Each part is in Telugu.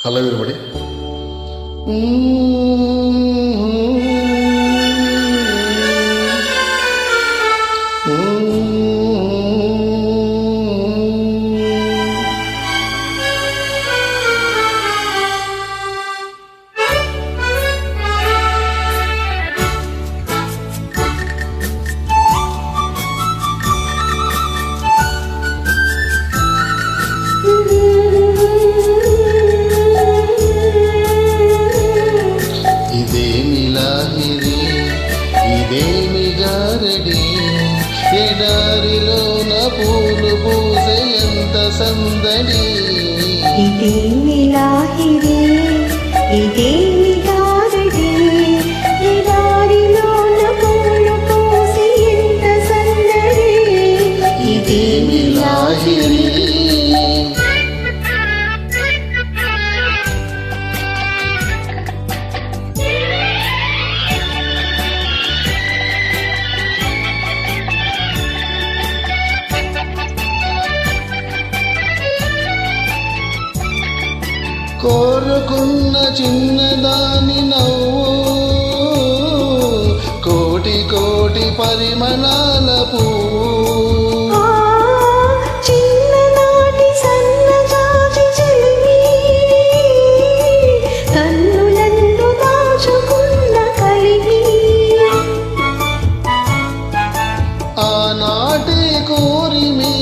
கலவிருபடி ఎడారిలోన పూలు పూసే ఎంత సందడి. ఇదే లాహిరి ఇదేమి కోరుకున్న చిన్నదాని నవ్వు. కోటి కోటి పరిమళాల పువ్వు. ఆనాటి వేడిమి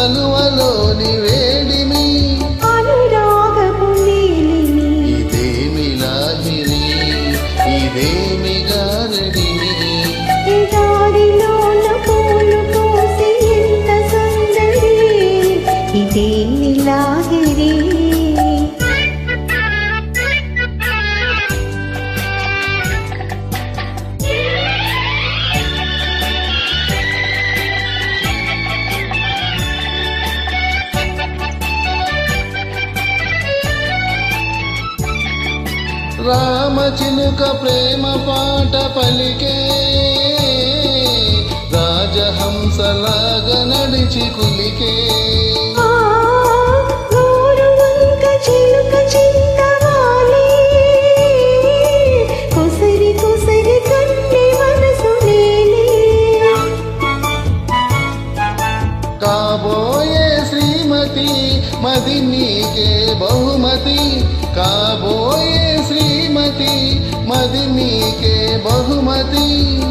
ಕಾಣುವ రామచిలుక ప్రేమ పాట పలికే రాజహంసలాగా నడిచి కులికే. కాబోయే శ్రీమతి మది నీకే బహుమతి. बहुमती।